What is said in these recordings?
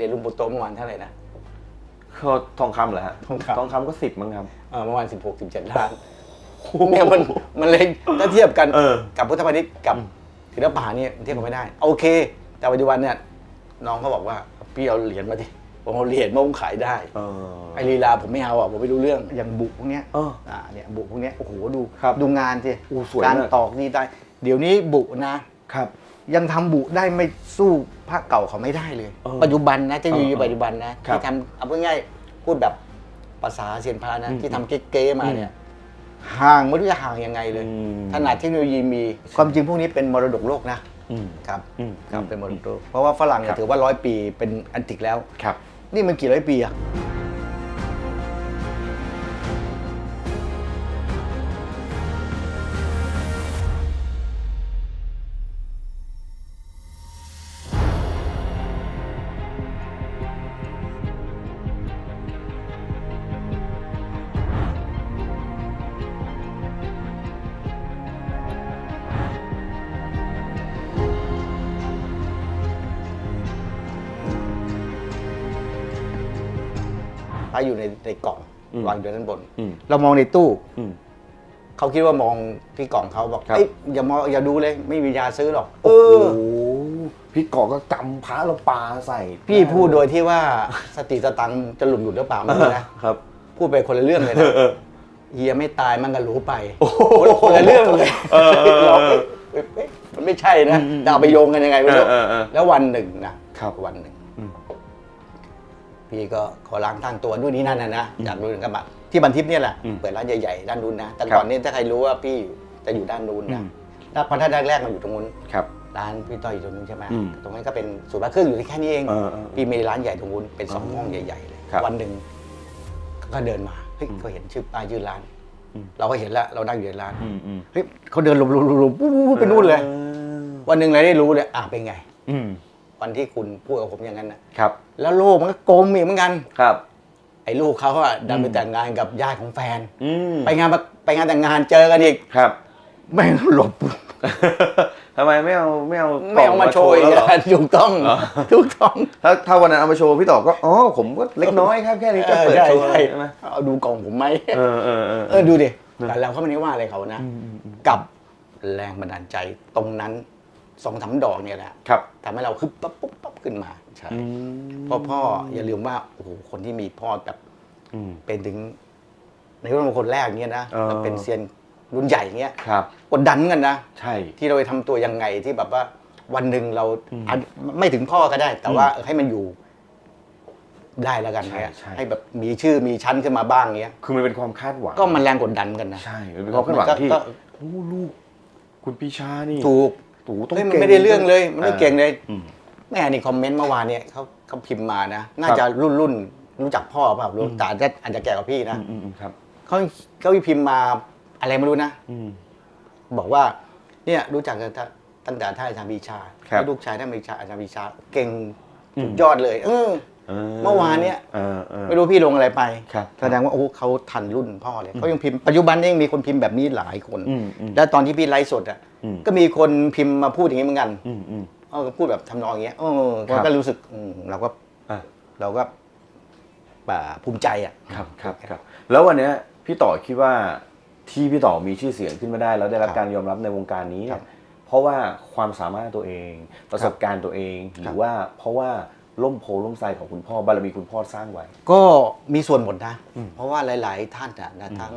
รียนรุ่นปุโตะเมื่อวานเท่าไหร่นะเขาทองคำเหรอฮะทองคำ ทองคำก็สิบมั้งครับ เออเมื่อวานสิบหกสิบเจ็ดล้านเนี่ยมันมันเลยถ้าเทียบกันเออ กับพุทธพาณิชย์กับศิลปะเนี่ยเทียบกันไม่ได้ โอเค แต่ปัจจุบันเนี่ยน้องเขาบอกว่าพี่เอาเหรียญมาดิผมเอาเหรียญมาผมขายได้ เออ ไอลีลาผมไม่เอาอะผมไม่รู้เรื่องอย่างบุกพวกเนี้ยเอออ่าเนี่ยบุกพวกเนี้ยโอ้โหดูครับดูงานสิโอ้สวยการมาก ตอกนี่ได้ เดี๋ยวนี้บุนะครับ ยังทำบุได้ไม่สู้พระเก่าเขาไม่ได้เลย เออปัจจุบันนะจะอยู่เออปัจจุบันนะครับที่ทำเอาพูดง่ายๆพูดแบบภาษาเซียนพระนะอืมที่ทำเก๊ๆมาเนี่ยห่างไม่รู้จะห่างยังไงเลยอืม ขนาดเทคโนโลยีมีความจริงพวกนี้เป็นมรดกโลกนะอืม ครับอืมครับเป็นมรดกโลกเพราะว่าฝรั่งเนี่ยครับ ถือว่าร้อยปีเป็นอันติกแล้ว ครับ นี่มันกี่ร้อยปีอะ พระอยู่ในในกล่องอืมวางอยู่ด้านบน อืมเรามองในตู้อืมเขาคิดว่ามองที่กล่องเขาบอกครับ เอ้ยอย่ามองอย่าดูเลยไม่มียาซื้อหรอกเอโอ้อ โหพี่เกาะก็กำพระแล้วปาใส่พี่พูดโดยที่ว่าสติสตังค์จะหลุดหลุดหรือเปล่าไม่รู้นะครับ พูดไปคนละเรื่องเลยเอนะอเออเฮียไม่ตายมันก็รู้ไปโอ้โหคนละเรื่องเลยเออเออเออเราเอ๊ะเอ๊ะเอ๊ะมันไม่ใช่นะอืมจะเอาไปโยงกันยังไงไม่รู้เออเออเออแล้ววันหนึ่งนะครับ วันหนึ่งอืม พี่ก็ขอล้างทางตัวด้วยนี้นั่นนะนะจากดูนกระบะที่บันทิพย์เนี่ยแหละ อืมเปิดร้านใหญ่ๆด้านนู้นนะ แต่ครับก่อนนี้ถ้าใครรู้ว่าพี่จะอยู่ด้านนู้นอืนะม แล้วพอท่านแรกๆมาอยู่ตรงนู้นครับ ร้านพี่ต้อยอยู่ตรงนู้นใช่ไหมอืม ตรงนั้นก็เป็นศูนย์พระเครื่องอยู่ที่แค่นี้เอง เออเออ พี่มีร้านใหญ่ตรงนู้นเป็นสองอ๋อห้องใหญ่ๆเลยครับวันหนึ่งก็เดินมาเฮ้ยอืมก็เห็นชื่อป้ายชื่อร้าน อืม เราก็เห็นแล้วเรานั่งอยู่ในร้านอืมอืมเฮ้ยเขาเดินหลบๆๆๆปุ๊บๆไปนู่นเลยออวันหนึ่งเราได้รู้เลยอะเป็นไง อืม วันที่คุณพูดกับผมอย่างนั้นนะครับ แล้วโลกมันก็โกงอีกเหมือนกัน ครับ ไอ้ลูกเขาอะดันไปอืมแต่งงานกับญาติของแฟน อืมไปงานไปงานแต่งงานเจอกันอีกครับ แม่งหลบ ทำไมไม่เอาไม่เอาไม่เอามาโชว์อีกแล้วเหรออะถูกต้องเหรอ ถูกต้องถ้าถ้าวันนั้นเอามาโชว์พี่ต่อก็อ๋อผมก็เล็กน้อยครับแค่นี้ก็เปิดใช่โชว์ใช่ใช่ไหมเอาดูกล่องผมไหมเออเออเออเออดูดิแต่เราก็ไม่ได้ว่าอะไรเขานะอืมอืมอืมกับแรงบันดาลใจตรงนั้น สองสามดอกเนี่ยแหละครับทำให้เราฮึบปั๊บปุ๊บปั๊บขึ้นมาใช่อืมเพราะพ่ออย่าลืมว่าโอ้โหคนที่มีพ่อแบบอืมเป็นถึง ในรุ่นคนแรกเนี่ยนะเออแล้วเป็นเซียนรุ่นใหญ่เงี้ยครับกดดันเหมือนกันนะใช่ ที่เราไปทำตัวยังไงที่แบบว่าวันหนึ่งเราอืมอาจไม่ถึงพ่อก็ได้ แต่ว่าให้มันอยู่ได้แล้วกันใช่เนี่ยใช่ให้แบบมีชื่อมีชั้นขึ้นมาบ้างเงี้ย คือมันเป็นความคาดหวัง ก็มันแรงกดดันกันนะ ใช่ มันเป็นความคาดหวังก็ที่ก็โอ้ลูก คุณปีชานี่ ถูก ถูต้องเฮ้ยมันก่งไม่ได้เรื่องเลย มันไม่เก่งเลยอืม แม่นี่คอมเมนต์เมื่อวานเนี่ยเขาเขาพิมพ์มานะ น่าครับจะรุ่นรุ่นรู้จักพ่อเปล่ารู้แต่อาจจะอาจจะแก่กว่าพี่นะอืมอืมอืมครับ เขาเขาพิมพ์มาอะไรไม่รู้นะ อืม บอกว่าเนี่ยรู้จักกันตั้งแต่ท่านอาจารย์ปีชาครับ ลูกชายท่านปีชาอาจารย์ปีชาเก่งอืมสุดยอดเลย เออ เมื่อวานเนี่ยเออเออไม่รู้พี่ลงอะไรไปครับแสดงว่าโอ้เขาทันรุ่นพ่อเลยเขายังพิมพ์ปัจจุบันยังมีคนพิมพ์แบบนี้หลายคนอืมอืมแล้วตอนที่พี่ไลฟ์สดอะอืมก็มีคนพิมพ์มาพูดอย่างนี้เหมือนกันอืมอืมเออพูดแบบทำนองอย่างเงี้ยเออครับก็รู้สึกอืมเราก็อะเราก็ป่าภูมิใจอะครับครับครับ แล้ววันเนี้ยพี่ต่อคิดว่าที่พี่ต่อมีชื่อเสียงขึ้นมาได้ แล้วได้รับครับการยอมรับในวงการนี้เนี่ครัยบเพราะว่าความสามารถตัวเอง ประสบการณ์ตัวเองหครัรืบอว่าเพราะว่า ล่มโพล่มไทรของคุณพ่อบารมีคุณพ่อสร้างไว้ ก็มีส่วนหมดนะอืมเพราะว่าหลาย ๆ ท่านนะนะทั้ง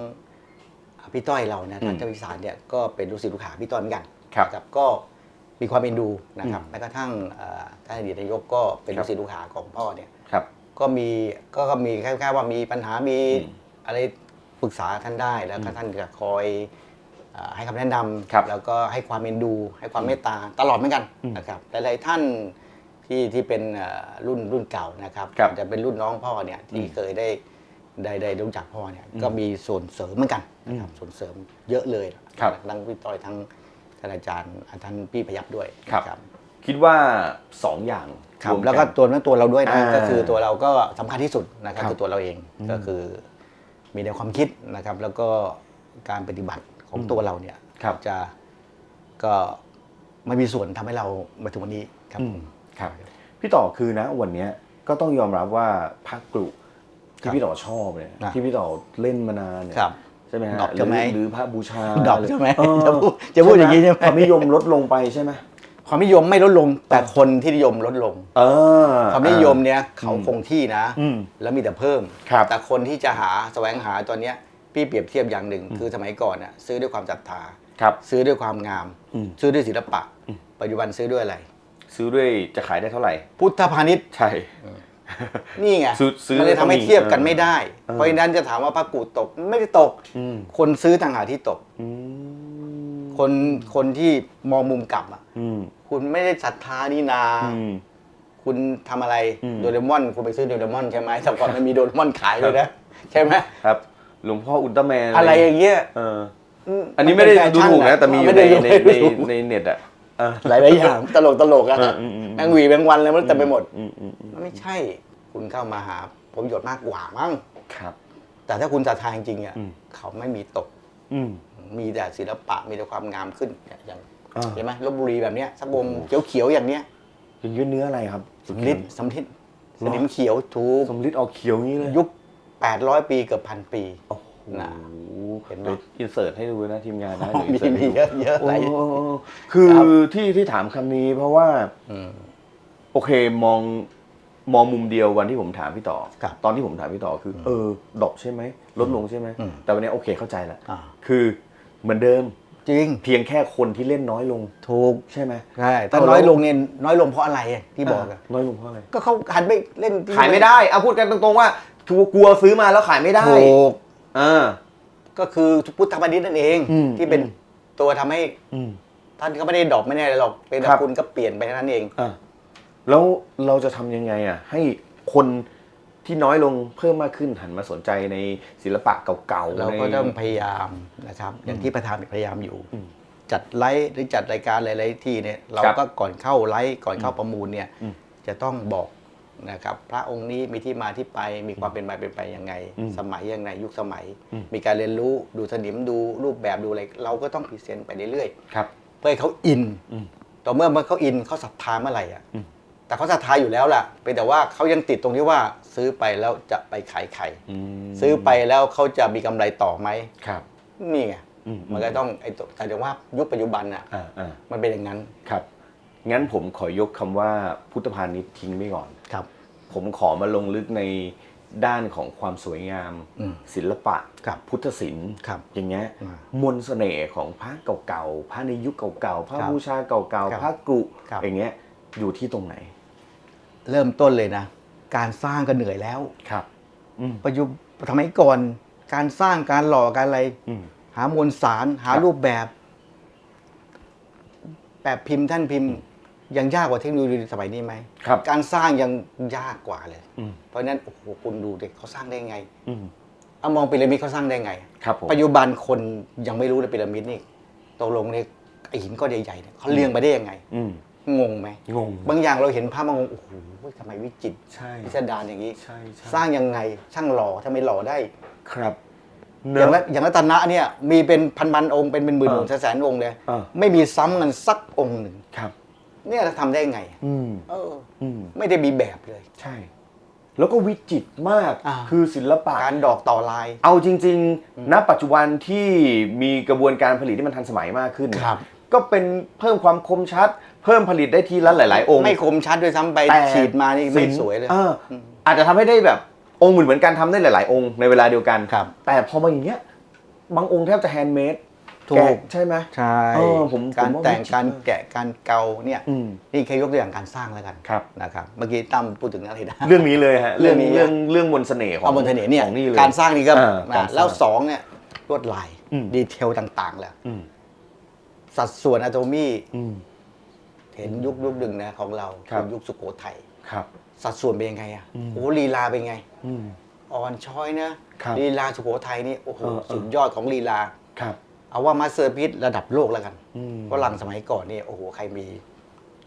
พี่ต้อยเรานะอืมท่านเจ้าวิสารเนี่ยก็เป็นลูกศิษย์ลูกหาพี่ต้อยเหมือนกันครับนะก็มีความเอ็นดูนะครับอืมแม้กระทั่งเอ่อท่านอดีตนายกก็เป็นครัลูบกศิษย์ลูกหาของพ่อเนี่ยครับก็มีก็ก็มีแค่แค่ว่ามีปัญหามีอืมอะไรปรึกษาท่านได้แล้วก็ท่านจะคอยเอ่อให้คำแนะนครับำแล้วก็ให้ความเอ็นดู ให้ความเมตตาตลอดเหมือนกันอืมนะครับหลายๆท่าน ที่ที่เป็นเอ่อรุ่นรุ่นเก่านะครับครับอาจจะเป็นรุ่นน้องพ่อเนี่ยที่อืมเคยได้ได้ได้รู้จักพ่อเนี่ยอืมก็มีส่วนเสริมเหมือนกันนะครับส่วนเสริมเยอะเลยครับทั้งพี่ต้อยทั้งท่านอาจารย์ท่านพี่พยับด้วยครับนะคิดว่าสองอย่างครับรวมนแล้วก็ตัวนั้นตัวเราด้วยนะอ่าก็คือตัวเราก็สำคัญที่สุดนะครับครับคือตัวเราเองอืมก็คือมีแนวความคิดนะครับ แล้วก็การปฏิบัติของอืมตัวเราเนี่ยครับจะก็ไม่มีส่วนทำให้เรามาถึงวันนี้ครับอืม ครับพี่ต่อคือนะวันเนี้ยก็ต้องยอมรับว่าพระกรุครัที่บพี่ต่อชอบเนี่ยนะที่พี่ต่อเล่นมานานเนี่ยครับใช่ไหมฮะดอกใช่ไหมรือหรือพระบูชาดอกใช่ไหมเออจะพูดจะพูดอย่างนี้ใช่ไหมความนิยมลดลงไปใช่ไหมความนิยมไม่ลดลง แต่คนที่นิยมลดลง เออ ความนิยมเนี่ยเขาคงที่นะอืมแล้วมีแต่เพิ่มครับแต่คนที่จะหาแสวงหาตัวเนี้ยพี่เปรียบเทียบอย่างหนึ่ง คือสมัยก่อนน่ะซื้อด้วยความศรัทธาครับซื้อด้วยความงามอืมซื้อด้วยศิลปะ ปัจจุบันซื้อด้วยอะไร ซื้อด้วยจะขายได้เท่าไหร่ พุทธพาณิชย์ใช่ นี่ไงซื้อซื้อมันเลยทำให้แล้วก็มีเทียบกันไม่ได้เออเพราะฉะนั้นจะถามว่าพระกูตกไม่ได้ตก อืมคนซื้อต่างหากที่ตก อืมคนคนที่มองมุมกลับอะ อืมคุณไม่ได้ศรัทธานี่นา อืม คุณทำอะไรอืม โดเรมอน คุณไปซื้อโดเรมอนใช่ไหมแต่ก่อนมันมีโดเรมอนขายเลยนะใช่ไหมครับ หลวงพ่ออุลตร้าแมนอะไรอย่างเงี้ยเออ มอันนี้ไม่ได้ดูถูกนะ แต่มีอยู่ไม่ในได้ดูในไม่ในได้ดูในเน็ตอะเออ หลายหลายๆอย่างตลกตลกๆอะเอออืมอืมแมงหวีแมงวันอะไรมันเต็มไปหมดอืมอืมอืมมันไม่ใช่ คุณเข้ามาหาผมหยดมากกว่ามั้งครับ แต่ถ้าคุณศรัทธาจริงๆอะอืมเขาไม่มีตกอืมมีแต่ศิลปะมีแต่ความงามขึ้นเนี่ยอย่างอ่าเห็นไหมลบบุรีแบบเนี้ยสักวงเขียวๆอย่างเนี้ยอย่างยืดเนื้ออะไรครับสำลิดสำลิดสนิมเขียวถูกสำลิดออกเขียวงี้เลยยุค800 ปีเกือบพันปีโอ้โหน่ะ เห็นไหมเดี๋ยวอินเสิร์ตให้ดูนะทีมงานนะอ๋อเดี๋ยวอินมีเสิร์ตให้ดูมีเยอะเยอะหลาย โอ้คือครับ ที่ที่ถามคำนี้เพราะว่า อืม โอเคมองมองมุมเดียววันที่ผมถามพี่ต่อ ครับตอนที่ผมถามพี่ต่อคือเออดรอปใช่ไหมลดลงใช่ไหม อืมแต่วันนี้โอเคเข้าใจแล้วอ่า คือเหมือนเดิมจริงเพียงแค่คนที่เล่นน้อยลงถูกใช่ไหมใช่แต่เอาแล้วน้อยลงเนี่ยน้อยลงเพราะอะไรอะที่บอกอะน้อยลงเพราะอะไร ก็เขาหันไปเล่นที่ขายไม่ได้เอาพูดกันตรงๆว่าคือกลัวซื้อมาแล้วขายไม่ได้ถูก อ่า ก็คือพุทธบัณฑิตนั่นเองอืมที่เป็นอืม ตัวทำให้อืม ท่านก็ไม่ได้ดรอกไม่ได้อะไรหรอกเป็นแต่ครับคุณก็เปลี่ยนไปเท่านั้นเอง อะแล้วเราจะทำยังไงอะ ให้คนที่น้อยลงเพิ่มมากขึ้นหันมาสนใจในศิลปะเก่าๆเราในก็ต้องพยายามนะครับ อย่างที่ประธานพยายามอยู่ อืมจัดไลฟ์หรือจัดรายการหลายๆที่เนี่ย เราครับก็ก่อนเข้าไลฟ์ก่อนเข้าประมูลเนี่ย อืมจะต้องบอก นะครับพระองค์นี้มีที่มาที่ไปมีความเป็นมาเป็นไปยังไงอืมสมัยยังไงยุคสมัยอืมมีการเรียนรู้ดูสนิมดูรูปแบบดูอะไรเราก็ต้องพรีเซนต์ไปเรื่อยๆครับเพื่อให้เขาอินอืมต่อเมื่อมันเขาอินเขาศรัทธาเมื่อไหร่อะอืมแต่เขาศรัทธาอยู่แล้วล่ะเป็นแต่ว่าเขายังติดตรงที่ว่าซื้อไปแล้วจะไปขายไข่อืมซื้อไปแล้วเขาจะมีกำไรต่อไหมครับนี่ไงอืมมันก็ต้องไอ้ตัวแต่ถึงว่ายุคปัจจุบันอะอ่าอ่ามันเป็นอย่างนั้นครับ งั้นผมขอยกคำว่าพุทธพาณิชย์ทิ้งไม่ก่อน ครับ ผมขอมาลงลึกในด้านของความสวยงาม อืม ศิลปะครับพุทธศิลป์ครับอย่างเงี้ยอ่ามนต์เสน่ห์ของพระเก่าๆพระในยุคเก่าๆพระครับบูชาเก่าครับๆพระกรุครับ อย่างเงี้ยอยู่ที่ตรงไหนเริ่มต้นเลยนะ การสร้างก็เหนื่อยแล้ว ครับ อืม ปัจจุบันสมัยก่อนการสร้างการหล่อการอะไร อืม หามวลสารหาครับรูปแบบ แบบพิมพ์ท่านพิมพ์ ยังยากกว่าเทคโนโลยีสมัยนี้ไหมครับ การสร้างยังยากกว่าเลย อืม เพราะฉะนั้นโอ้โหคุณดูดิเขาสร้างได้ไงอืม เอามองพีระมิดเขาสร้างได้ไง ครับผมปัจจุบันคนยังไม่รู้เลยพีระมิดนี่ตกลงเนี่ยไอหินก้อนใหญ่ๆเนี่ยเขาเรียงไปได้ยังไง อืม งงไหมงง บางอย่างเราเห็นภาพมางงโอ้โหทำไมวิจิตรใช่ พิสดารอย่างนี้ ใช่ใช่สร้างยังไงช่างหล่อทำไมหล่อได้ ครับอย่างเนละอะ อย่างรัตนะเนี่ยมีเป็นพันพันๆองค์เป็นเป็นหมื่นเออองค์แสนๆองค์เลย เออ ไม่มีซ้ำกันสักองค์หนึ่ง ครับ เนี่ยเราทำได้ไง อืมเออ อืมไม่ได้มีแบบเลย ใช่ แล้วก็วิจิตรมากอ่า คือศิลปะ การดอกต่อลาย เอาจริง ๆ ณ ปัจจุบันที่มีกระบวนการผลิตที่มันทันสมัยมากขึ้น ครับ ก็เป็นเพิ่มความคมชัด เพิ่มผลิตได้ทีละหลาย ๆ องค์ไม่คมชัดด้วยซ้ำไปแต่ฉีดมานี่ไม่ศิลป์สวยเลยอออาจจะทำให้ได้แบบองค์เหมือนเหมือนกันทำได้หลาย ๆ องค์ในเวลาเดียวกันครับแต่พอมาอย่างเงี้ย บางองค์แทบจะแฮนด์เมด ถูกใช่ไหม ใช่เออผมการผมว่าแต่งวิจิตรการแกะการเกาเนี่ยอืม นี่แค่ยกตัวอย่างการสร้างแล้วกันครับ นะครับเมื่อกี้ตั้มพูดถึงอะไรนะ เรื่องนี้เลยฮะเรื่องนี้ เรื่องเรื่องมนต์เสน่ห์ของเอาบนเสน่ห์เนี่ย ของนี่เลย การสร้างนี่ก็อ่านะการสร้างแล้วสองเนี่ยลวดลายอืม ดีเทลต่างๆแหละอืมสัดส่วนอะโตมีอืม เห็นยุคยุคหนึ่งนะของเราครับคือยุคสุโขทัยครับ สัดส่วนเป็นยังไงอะอืม โอ้ลีลาเป็นไง อืม อ่อนช้อยนะครับลีลาสุโขทัยนี่โอ้โหเออเออ สุดยอดของลีลา ครับ เอาว่ามาสเตอร์พีซระดับโลกแล้วกันอืมฝรั่งสมัยก่อนนี่โอ้โหใครมี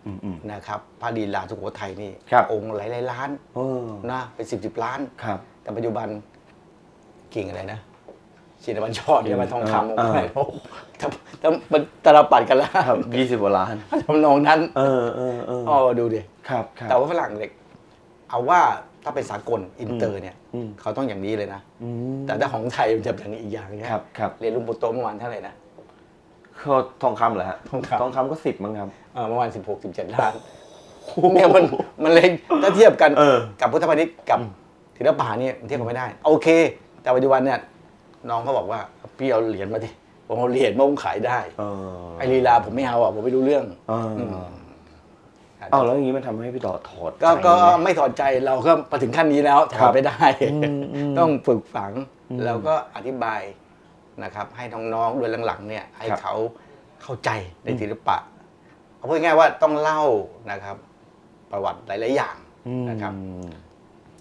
อืมอืมนะครับพระลีลาสุโขทัยนี่ครับองค์หลายๆล้านเออนะเป็นสิบสิบล้านครับแต่ปัจจุบันกิ่งอะไรนะชินบัญชรเนี่ยมันทองคำเอออะไรโอ้โหทำทำมันตลปัดกันแล้วครับยี่สิบกว่าล้านทำนองนั้น เออเออเอออ๋อดูดิครับครับแต่ว่าฝรั่งเด็ก เอาว่าถ้าเป็นสากลอินเตอร์เนี่ยอืม เขาต้องอย่างนี้เลยนะอืมแต่ถ้าของไทยมันจะอย่างอีกอย่างนะครับครับเรียนรุ่นปุโตะเมื่อวานเท่าไหร่นะก็ทองคำเหรอฮะทองคำทองคำก็สิบมั้งครับเออเมื่อวานสิบหกสิบเจ็ดล้านเนี่ยมันมันเลยถ้าเทียบกันเออกับพุทธพาณิชย์กับศิลปะเนี่ยมันเทียบกันไม่ได้ โอเค แต่ปัจจุบันเนี่ยน้องเขาบอกว่าพี่เอาเหรียญมาดิผมเอาเหรียญมาผมขายได้เออไอลีลาผมไม่เอาอะผมไม่รู้เรื่อง เออเอาแล้วอย่างนี้มันทำให้พี่ต่อถอดก็ใจก็ไหม ไม่ถอดใจเราก็มาถึงขั้นนี้แล้วถครัอดบไม่ได้ อืมอืมต้องฝึกฝังอืมแล้วก็อธิบายนะครับ ให้น้องๆโดยหลังๆเนี่ยให้ครับเขาเข้าใจในศิลปะเอาพูดง่ายๆว่าต้องเล่านะครับ ประวัติหลายๆอย่างนะครับอืม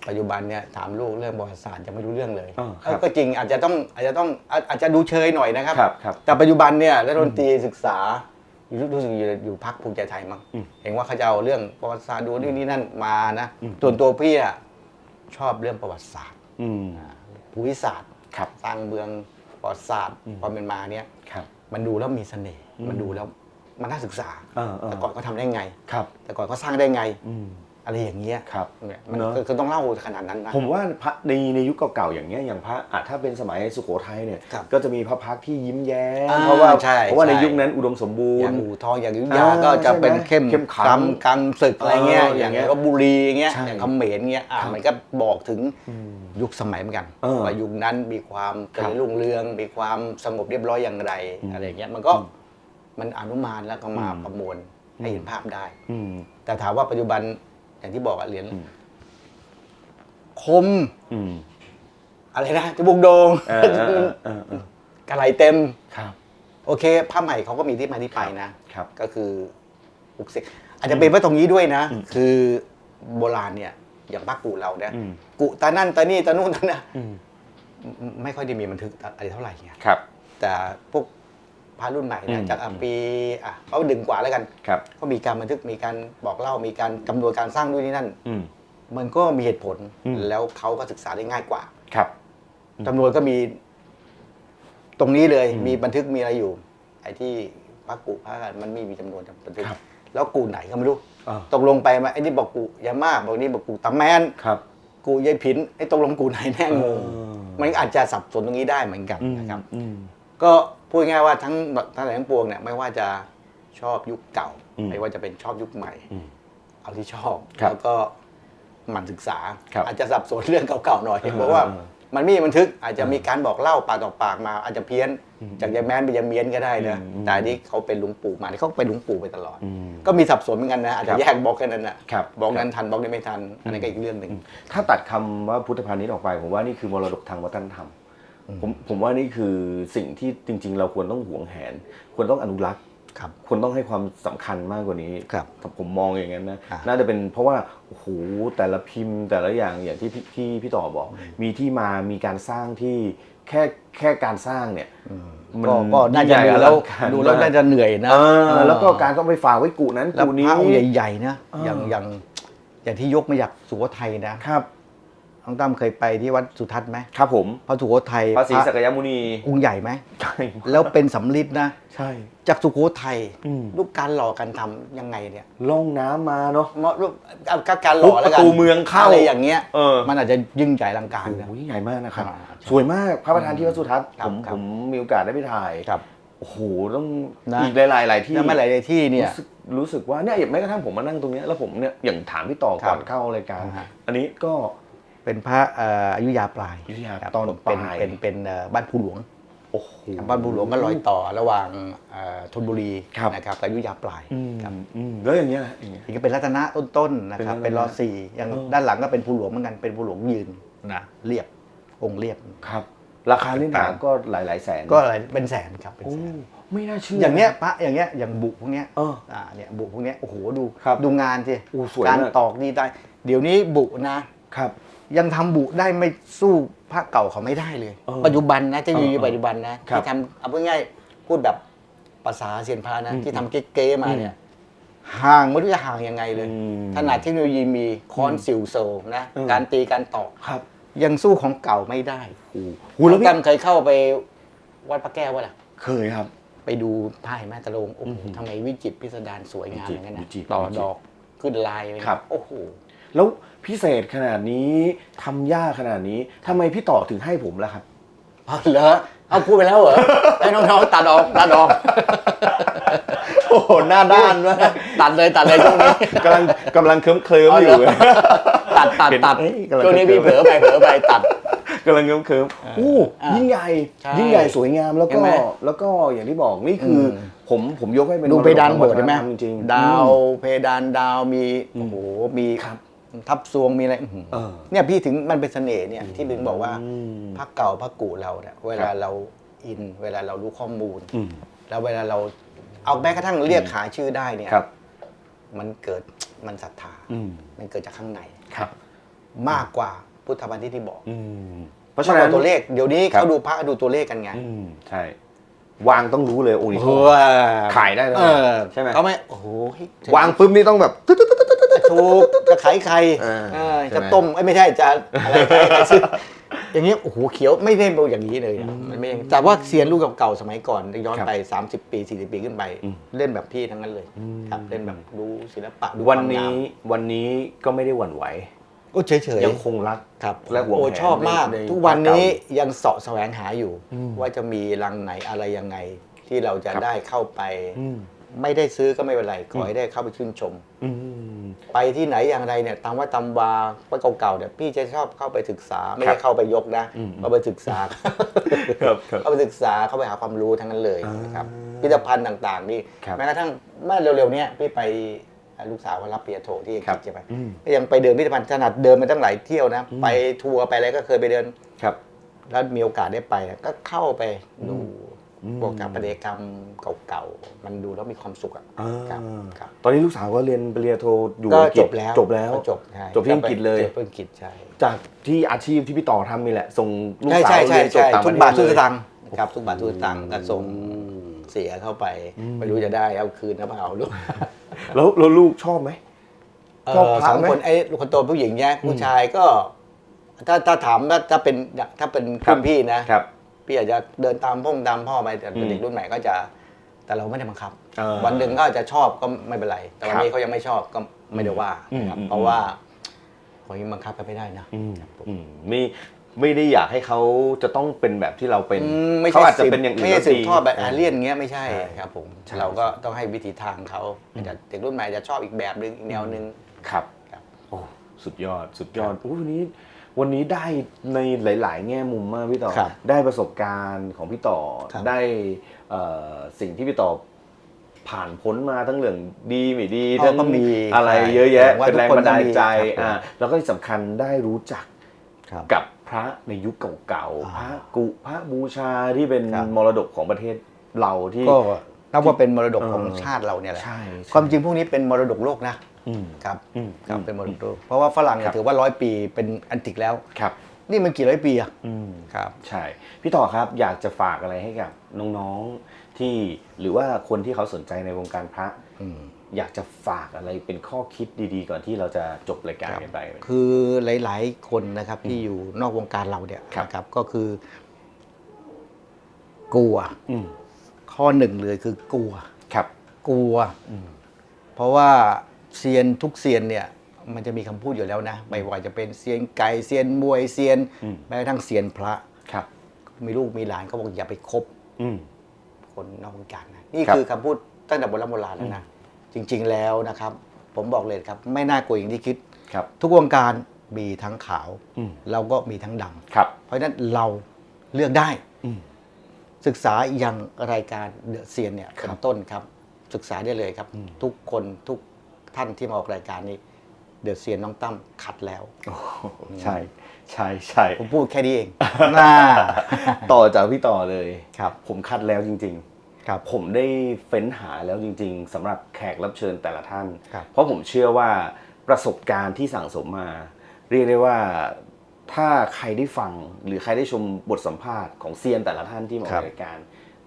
ปัจจุบันเนี่ยถามลูกเรื่องประวัติศาสตร์ยังไม่รู้เรื่องเลยอ่าครับเออก็จริงอาจจะต้องอาจจะต้องอาอาจจะดูเชยหน่อยนะครับ ครับครับ แต่ปัจจุบันเนี่ยรัฐมนตรีศึกษา รู้รู้สึกอยู่อยู่พักภูมิใจไทยมั้งอืมเห็นว่าเขาจะเอาเรื่องประวัติศาสตร์ดูนี่นี่นั่นมานะอืมส่วนตัวพี่อะชอบเรื่องประวัติศาสตร์อืมภูมิศาสตร์ครับสร้างเมืองประวัติศาสตร์อืมความเป็นมาเนี่ยครับมันดูแล้วมีเสน่ห์อืมมันดูแล้วมันน่าศึกษาเออเออแต่ก่อนเขาทำได้ไงครับแต่ก่อนเขาสร้างได้ไงอืม อะไรอย่างเงี้ยครับเนี่ยมันเนอะ คือคือต้องเล่าขนาดนั้นนะ ผมว่าพระในในยุคเก่าๆอย่างเงี้ยอย่างพระอะถ้าเป็นสมัยสุโขทัยเนี่ย ครับก็จะมีพระพักตร์ที่ยิ้มแย้มอ่าเพราะว่าใช่เพราะว่าในใช่ยุคนั้นอุดมสมบูอรย่างณ์ อู่ทองอย่างอยุธยาอ่าก็จะเป็นใช่ไหมเข้มเข้มขังกำกำศึกอะไรเงี้ยเออออย่างย่างเงี้ยลบบุรีเงี้ยใช่อย่างเขมรเงี้ยอะครับมันก็บอกถึงอืมยุคสมัยเหมือนกันเออว่ายุคนั้นมีความเจครัริบญรุ่งเรือง มีความสงบเรียบร้อยอย่างไรอืมอะไรเงี้ยมันก็อืมมันอนุมานแล้วก็มาอืม ประมวลให้เห็นภาพได้ อืม แต่ถามว่าปัจจุบัน อย่างที่บอกอะเหรียญอืมคมอืมอะไรนะจมูกโด่งเออเออเออเออกระไหลเต็มครับ โอเค ผ้าใหม่เขาก็มีที่มาที่ไปนะครับก็คือปลุกเสกอาจจะเป็นเพราะตรงนี้ด้วยนะอืมคือโบราณเนี่ย อย่างป้ากูเราเนี่ยอืมกุตานั่นตานี่ตานู่นตาน่ะอืมไม่ไม่ค่อยได้มีบันทึกอะไรเท่าไหร่ไงครับ แต่พวก พระรุ่นใหม่อืนะมจากอะปีอะเขาดึงกว่าแล้วกัน ครับ ก็มีการบันทึกมีการบอกเล่ามีการกำนวนการสร้างด้วยนี่นั่น อืม มันก็มีเหตุผลอืม แล้วเขาก็ศึกษาได้ง่ายกว่าครับ อืมจำนวนก็มี ตรงนี้เลยอืมมีบันทึกมีอะไรอยู่ ไอ้ที่พระกุพระอะไรมันไม่มีจำนวนบันทึกครับ แล้วกูไหนก็ไม่รู้อ่าตกลงไปมาไอ้นี่บอกกูยามาบอกนี่บอกกูตาแมน ครับ กูยายผินไอ้ตกลงกูไหนแน่งงเออ มันอาจจะสับสนตรงนี้ได้เหมือนกันอืมนะครับ อืม ก็ พูดง่ายๆว่าทั้งทั้งหลายทั้งปวงเนี่ยไม่ว่าจะชอบยุคเก่าอืมไม่ว่าจะเป็นชอบยุคใหม่อืมเอาที่ชอบครับแล้วก็หมั่นศึกษาครับอาจจะสับสนเรื่องเก่าๆหน่อยเออเพราะว่าเออมันมีบันทึกอาจจะมีการบอกเล่าปากต่อปากมา อาจจะเพี้ยนอืมจากยายแม้นไปยายเมียนก็ได้นะอืมแต่อันนี้เขาเป็นหลุงปู่มาที่เขาเป็นหลุงปู่ไปตลอดอืมก็มีสับสนเหมือนกันนะอาจครัจะบแยกบล็อกแค่นั้นนะครับบล็อกนั้นทันบล็อกนี้ไม่ทันอันนี้นก็อีกเรื่องหนึ่งถ้าตัดคำว่าพุทธพาณิชย์ออกไปผมว่านี่คือมรดกทางวัฒนธรรม ผมผมว่านี่คือสิ่งที่จริง ๆ เราควรต้องหวงแหน ควรต้องอนุรักษ์ครับควรต้องให้ความสำคัญมากกว่านี้ครับผมมองอย่างนั้นนะอ่าน่าจะเป็นเพราะว่าโอ้โหแต่ละพิมพ์แต่ละอย่างอย่างที่พี่ที่พี่ต่อบอก มีที่มามีการสร้างที่แค่แค่การสร้างเนี่ยมันก็ก็น่าจะยิ่งใหญ่ดูแล้วอลังการดูแล้วมกน่าจะเหนื่อยนะเออแล้วก็การต้องไปฝากไว้กูนั้นแล้วกูพนี้ระองค์ใหญ่ๆนะเออออย่างอย่างอย่างที่ยกมาจากสุโขทัยนะครับ น้องตั้มเคยไปที่วัดสุทัศน์ไหมครับผมพระสุโขทัยพระศรีพระสักยมุนีองค์ใหญ่ไหมใช่แล้วเป็นสำลิดนะ ใช่ จากสุโขทัยอืมรูปการหล่อการทำยังไงเนี่ยล่องน้ำมาเนาะเมาะรูปเอาก็การหล่อแล้วกันประตูเมืองเข้าอะไรอย่างเงี้ยเออมันอาจจะยิ่งใหญ่อลังการโอ้นะโหใหญ่มากนะครับอ่าใช่สวยมากพระประธานที่วัดสุทัศน์ครับผมครับผมมีโอกาสได้ไปถ่ายครับโอ้โหต้องนะอีกหลายๆหลายที่แล้วไม่หลายๆที่เนี่ยรู้สึกรู้สึกว่าเนี่ยอย่างแม้กระทั่งผมมานั่งตรงเนี้ยแล้วผมเนี่ยอย่างถามพี่ต่อครัก่อบนเข้ารายการอ่าฮะอันนี้ก็ เป็นพระเอ่ออยุธยาปลายอยุธยาครับตอนเป็นปลายเป็นเป็นเอ่อบ้านภูหลวงโอ้โหบ้านภูหลวงก็รอยต่อระหว่างเอ่อธนบุรีครับนะครับกับอยุธยาปลายอืมครับอืมแล้วอย่างเงี้ยนะอย่างเงี้ยนี่ก็เป็นรัตนะต้นๆนะครับเป็เป็นนรัรตนะอสี่อย่างเออด้านหลังก็เป็นภูหลวงเหมือนกันเป็นภูหลวงยืนนะเรียบองค์เรียบครับ ราคาเล่นหนาก็หลายหลายๆแสนก็อะไรเป็นแสนครับเป็นโอ้แสนไม่น่าเชื่อออย่างเนี้ยพระอย่างเงี้ยอย่างบุพวกเนี้ยเอออ่าเนี่ยบุพวกเนี้ยโอ้โหดูครับดูงานสิโอ้สวยการมากตอกดีได้ เดี๋ยวนี้บุนะครับ ยังทำบุได้ไม่สู้พระเก่าเขาไม่ได้เลย เออปัจจุบันนะเทคโนโลยีเออเออปัจจุบันนะครับที่ทำเอาพูดง่ายๆพูดแบบภาษาเซียนพระนะอืมที่ทำเก๋ๆมาเนี่ยห่างไม่รู้จะห่างยังไงเลยอืม ขนาดเทคโนโลยีมีค้อนสิวโซนะเออการตีการตอกครับยังสู้ของเก่าไม่ได้โอ้โหแล้วพี่ตั้มเคยเข้าไปวัดพระแก้ววะล่ะ เคยครับ ไปดูผ้าเห็นไหมตะลงโอ้โหอืมทำไมวิจิตรพิสดารสวยงามวิอจิตรย่างนั้นวินะจิตรต่อวิจิตรดอกขึ้นลายเลยนะครับ โอ้โห แล้ว พิเศษขนาดนี้ทำยากขนาดนี้ทำไมพี่ต่อถึงให้ผมล่ะครับ เอาเหรอเอาพูดไปแล้วเหรอไอ้น้องๆตัดออกตัดออกโอ้โหหน้าด้านมากตัดเลยตัดเลยช่วงนี้ กำลังกำลังเคลิ้มเคลิ้มเอาอเหรยู่อตัดตัดเห็นตัดเอ้ยกำลัง ช่วงนี้พี่เผลอไปเผลอไปตัด กำลังเคลิ้มเคลิ้มโอ้อะยิ่งใหญ่ ใช่ยิ่งใหญ่สวยงามแล้วเห็ก็นไหม แล้วก็อย่างที่บอกนี่คืออมผมผมยกให้เป็นดูเพดานโบสถ์มรใช่ไหมกจริงๆ ดาวอืมเพดานดาวมีโอ้โหมีครับ ทับซวงมีอะไรอื้อหือเออ เนี่ยพี่ถึงมันเป็นเสน่ห์เนี่ยที่ถึงบอกว่าอืมพระเก่าพระกูเราเนี่ยเวครัลาบเราอินเวลาเรารู้ข้อมูล อืมแล้วเวลาเราเอาแม้กระทั่งเรียกขานชื่อได้เนี่ยครับ มันเกิดมันศรัทธาอืม มันเกิดจากข้างใน ครับ มากกว่าพุทธบัณฑิตที่บอกอืมเพราะเพฉะราะนั้นตัวเลขเดี๋ยวนี้ครับ เขาดูพระดูตัวเลขกันไง อืมใช่ วางต้องรู้เลยโอ้ยเฮ้ยขายได้เลยเออใช่ไหมเขาไม่โอ้โหวางปุ๊บนี่ต้องแบบตึ๊ดตึ๊ดตึ๊ดตึ๊ดตึ๊ดถูกจะขายใครเออเออใช่ไหมจะต้มเอ้ยไม่ใช่จะอะไรขายใครซื้ออย่างเงี้ยโอ้โหเขียวไม่ได้เป็นอย่างนี้เลยอะมันไม่แต่ว่าเซียนลูกเก่าๆสมัยก่อนย้อนครับไป 30 ปี 40 ปีขึ้นไปอืมเล่นแบบพี่ทั้งนั้นเลยอืมครับเล่นแบบดูศิลปะดูวันคามงานี้มวันนี้ก็ไม่ได้หวั่นไหว ก็เฉยยังคงรักๆครับและหวงโอ้แหนชอบมากในในทุกวันนี้พระเก่ยังเสาะแสวงหาอยู่อืมว่าจะมีรังไหนอะไรยังไง ที่เราจะครับได้เข้าไปอืมไม่ได้ซื้อก็ไม่เป็นไรขอให้ได้เข้าไปชื่นชมอืมไปที่ไหนอย่างไรเนี่ยตามว่าตามวาว่าเก่าๆเนี่ยพี่จะชอบเข้าไปศึกษาไม่ครัได้บเข้าไปยกนะอืมเข้าไปศึกษาครับครับเข้าไปศึกษาเข้าไปหาความรู้ทั้งนั้นเลยอ่านนะครับพิพิธภัณฑ์ต่าง ๆ นี่ครับแม้กระทั่งเมื่อเร็วๆเนี้ยพี่ไป ลูกสาวเขารับปริญญาโทที่อังกฤษใช่ไหมอืมก็ยังไปเดินพิพิธภัณฑ์ขนาดเดินมาตั้งหลายเที่ยวนะ ไปทัวร์ไปอะไรก็เคยไปเดินครับ แล้วมีโอกาสได้ไปนะก็เข้าไปดูอืมพวกการปฏิกรรมเก่าๆ มันดูแล้วมีความสุขอะอ่าครับครับตอนนี้ลูกสาวก็เรียนปริญญาโทอยู่ก็อังฤษจบแล้วจบแล้วก็จบใช่จบที่อังกฤษเลยจบที่อังกฤษใช่จากที่อาชีพที่พี่ต่อทำนี่แหละ ส่งลูกใช่สาวใช่ใช่เรียนจบใช่ต่างปทุระกเทศบาททุกเลสยตางค์ครับทุกบาททุกสตางค์ก็ส่งเสียเข้าไป ไม่รู้จะได้เอาคืนหรือเปล่าลูก แล้วแล้วลูกชอบไหมชอบพระสองไหมคนไอ้คนโตผู้หญิงแยกผู้ชายก็ ถ้าถ้าถามว่าถ้าเป็นถ้าเป็นครับ รุ่นพี่นะ ครับ พี่อาจจะเดินตามพ่อตามพ่อไปแต่อืมเด็กรุ่นใหม่ก็จะ แต่เราไม่ได้บังคับเออวันหนึ่งก็อาจจะชอบก็ไม่เป็นไร แต่วันครับนี้เขายังไม่ชอบก็ไม่ได้ว่าอืมนะครับอืม เพราะว่าของนี้บังคับกันไม่ได้นะ อืมอืมไม่ ไม่ได้อยากให้เขาจะต้องเป็นแบบที่เราเป็นอืมไม่เขาใช่อาจจะสืบเป็นอย่างอื่นไม่ใช่สืบก็ดีทอดแบบอาเลียนเงี้ยไม่ใช่ใช่ครับผมใช่เราก็ต้องให้วิถีทางเขาแต่เด็กรุ่นใหม่จะชอบอีกแบบนึงอีกแนวนึง ครับ ครับ โอ้สุดยอดสุดยอดโอ้วันนี้ วันนี้ได้ในหลาย ๆ แง่มุมมากพี่ต่อครับได้ประสบการณ์ของพี่ต่อครับได้เอ่อสิ่งที่พี่ต่อผ่านพ้นมาทั้งเรื่องดีไม่ดีอ๋อทั้งก็มีอะไรใช่เยอะแยะผมว่าเป็นแรงทุกคนบันดาลใจต้องมีครับ อ่าแล้วก็ที่สำคัญได้รู้จัก ครับ กับ พระในยุคเก่าๆพอ่าระกุพระบูชาที่เป็นครับมรดกของประเทศเราที่ก็นับว่าเป็นมรดกของเออชาติเราเนี่ยแหละใช่ใช่ความจริงพวกนี้เป็นมรดกโลกนะอืมครับอืมครับอืมเป็นมรดกโลกเพราะว่าฝรั่งเนี่ครัยบถือว่าร้อยปีเป็นอันติกแล้วครับ นี่มันกี่ร้อยปีอะอืมครับ ใช่พี่ต่อครับอยากจะฝากอะไรให้กับน้องๆที่หรือว่าคนที่เขาสนใจในวงการพระ อืมอยากจะฝากอะไรเป็นข้อคิดดีๆ ก่อนที่เราจะจบรายการกันไป คือหลาย ๆ คนนะครับที่อยู่นอกวงการเราเนี่ยครับนะครับก็คือ กลัวอืมข้อหนึ่งเลยคือกลัวครับ กลัวอืมเพราะว่าเซียนทุกเซียนเนี่ยมันจะมีคำพูดอยู่แล้วนะไม่ว่าจะเป็นเซียนไก่เซียนมวยเซียนอืมแม้กระทั่งเซียนพระครับ มีลูกมีหลานเขาบอกอย่าไปคบอืมคนนอกวงการนะนี่ครับคือคำพูดตั้งแต่โบราณโบราณแล้วนะ จริง ๆ แล้วนะครับ ผมบอกเลยครับ ไม่น่ากลัวอย่างที่คิด ครับ ทุกวงการมีทั้งขาว อืม เราก็มีทั้งดำครับเพราะฉะนั้นเราเลือกได้ อืม ศึกษาอย่างรายการเดอะเซียนเนี่ยครัเป็บนต้นครับ ศึกษาได้เลยครับ อืม ทุกคนทุกท่านที่มาออกรายการนี้เดอะเซียนน้องตั้มคัดแล้ว โอ้โหใช่ ใช่ใช่ ผมพูดแค่นี้เอง น่า ต่อจากพี่ต่อเลย ครับ ผมคัดแล้วจริงๆ ครับผมได้เฟ้นหาแล้วจริง ๆสำหรับแขกรับเชิญแต่ละท่านครับเพราะผมเชื่อว่าประสบการณ์ที่สั่งสมมา เรียกได้ว่าถ้าใครได้ฟังหรือใครได้ชมบทสัมภาษณ์ของเซียนแต่ละท่านที่มาอครัอบกรายการ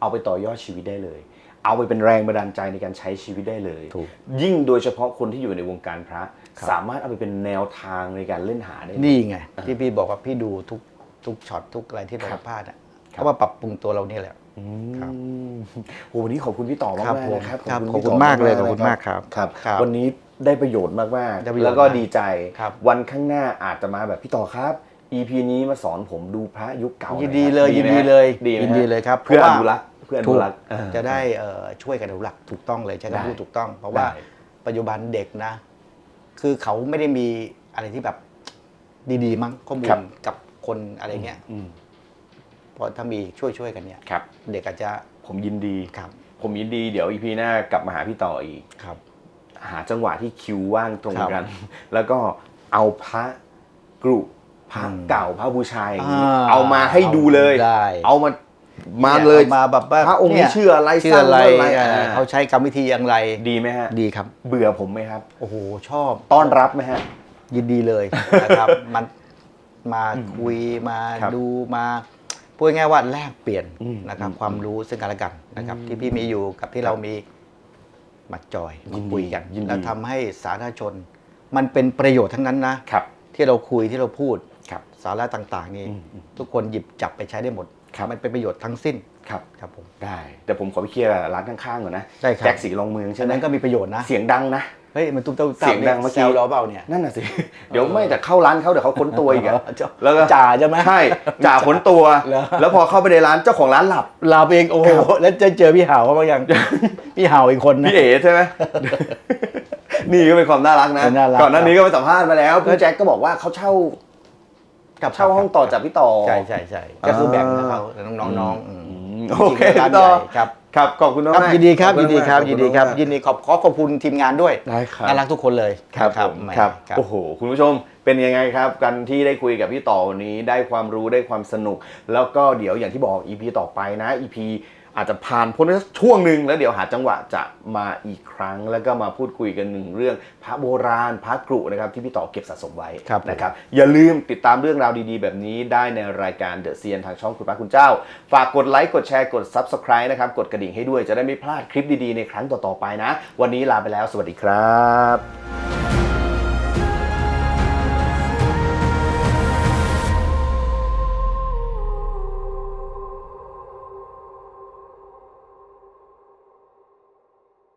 เอาไปต่อยอดชีวิตได้เลย เอาไปเป็นแรงบันดาลใจในการใช้ชีวิตได้เลยถูกยิ่งโดยเฉพาะคนที่อยู่ในวงการพระครับสามารถเอาไปเป็นแนวทางในการเล่นหาได้เลยนี่ไงที่พี่บอกว่าพี่ดูทุกทุกช็อตทุกอะไรที่เราครับพลาดอะครับเพราะว่าปรับปรุงตัวเราเนี่ยแหละอื ครับมโหวันนี้ขอบคุณพี่ต่อมากครับๆผมนะครับครับพี่ขอบคุณต่มากเลยๆขอบคุณมากครับครับครับวันนี้ได้ประโยชน์มากได้ประๆโยชน์แล้วก็มากดีใจ ครับ วันข้างหน้าอาจจะมาแบบพี่ต่อครับ EP นี้มาสอนผมดูพระยุคเก่าหน่อยินดีเลยครับยินไหมดีเลยดีไหมยินดีเลยครับเพื่อเพอราะว่านุรักษ์เพื่ออถูนุกรักษ์เออจะได้เอ่อช่วยกันอนุรักษ์ถูกต้องเลยใช้ได้คำพูดถูกต้อง เพราะว่าได้ ปัจจุบันเด็กนะ คือเขาไม่ได้มีอะไรที่แบบดีๆมั้งข้อมูครัลบ กับคนอะไรเงี้ย อืม เพราะถ้ามีช่วยช่วยๆกันเนี่ยครับ เด็กอาจจะผมยินดี ครับผมยินดีเดี๋ยว EP หน้ากลับมาหาพี่ต่ออีก ครับ หาจังหวะที่คิวว่างตรงครับกัน แล้วก็เอาพระกรุพระอืมเก่าพระบูชาอย่างนี้อ่าเอามาให้ดูเลย ได้ เอามามาเลยอมาแบบว่าพระองค์นี้เนี่ยชื่ออะไรชื่ออะไรสร้างเมื่อไหร่เอ่ออ่าเขาใช้กรรมวิธีอย่างไรดีไหมฮะดีครับ เบื่อผมไหมครับ โอ้โห ชอบ ต้อนรับไหมฮะ ยินดีเลยนะครับ มันมาคุยมาครับดูมา พูดง่ายๆว่าแลกเปลี่ยนอืมนะครับอืมความรู้ซึ่งกันและกันนะครับ ที่พี่มีอยู่กับที่เรามีมาจอยยิมานดีคุยกันยินดีแล้วทำให้สาธารณชน มันเป็นประโยชน์ทั้งนั้นนะครับที่เราคุยที่เราพูดครับสาระต่าง ๆ นี่อืมอืมทุกคนหยิบจับไปใช้ได้หมดครับมันเป็นประโยชน์ทั้งสิ้น ครับครับผมได้ แต่ผมขอไปเคลียร์ร้านข้างๆก่อนนะได้ครับ แจ็คสีรองเมืองฉะใช่ไหมนั้นก็มีประโยชน์นะ เสียงดังนะ เฮ้ย มันตุ้มเต้าเสียงดังเมื่อกี้ แซวเราเปล่าเนี่ยนั่นน่ะสิ เดี๋ยวไม่แต่เข้าร้านเขาเดี๋ยวเขาค้นตัวอีกอะเจ้าแล้วก็จ่าใช่ไหม ใช่จ่าค้นตัว เหรอ แล้วพอเข้าไปในร้านเจ้าของร้านหลับเราเองโอ้โหแล้วจะเจอพี่หาวเขาบ้างยัง พี่หาวอีกคนนะ พี่เอ๋ใช่ไหม นี่ก็เป็นความน่ารักนะ น่ารัก ก่อนหน้านี้ก็ไปสัมภาษณ์มาแล้วพี่แจ็คก็บอกว่าเขาเช่ากับเช่าห้องต่อจากพี่ต่อ ใช่ใช่ใช่ก็คือแบ่งให้เขาน้องๆน้องๆอืม อืม โอเคจริงๆร้านต่อใหญ่ครับ ครับขอบคุณมากครับยินดีครับขอยินดีครับมากยินดีครับขอณยินดีขอบขอขอบคุณทีมงานด้วยได้ครับ น่ารักทุกคนเลยครับผมแหมครับครับโอ้โห คุณผู้ชมเป็นยังไงครับ กันที่ได้คุยกับพี่ต่อวันนี้ได้ความรู้ได้ความสนุก แล้วก็เดี๋ยวอย่างที่บอก EP ต่อไปนะ EP อาจจะผ่านพ้นไปสักช่วงหนึ่งแล้วเดี๋ยวหาจังหวะจะมาอีกครั้ง แล้วก็มาพูดคุยกันหนึ่งเรื่องพระโบราณพระกรุนะครับที่พี่ต่อเก็บสะสมไว้ครับผมนะครับอย่าลืมติดตามเรื่องราวดีๆ แบบนี้ได้ในรายการเดอะเซียนทางช่องคุณพระคุณเจ้า ฝากกดไลค์กดแชร์กด Subscribe นะครับกดกระดิ่งให้ด้วยจะได้ไม่พลาดคลิปดีๆในครั้งต่อๆไปนะ วันนี้ลาไปแล้ว สวัสดีครับ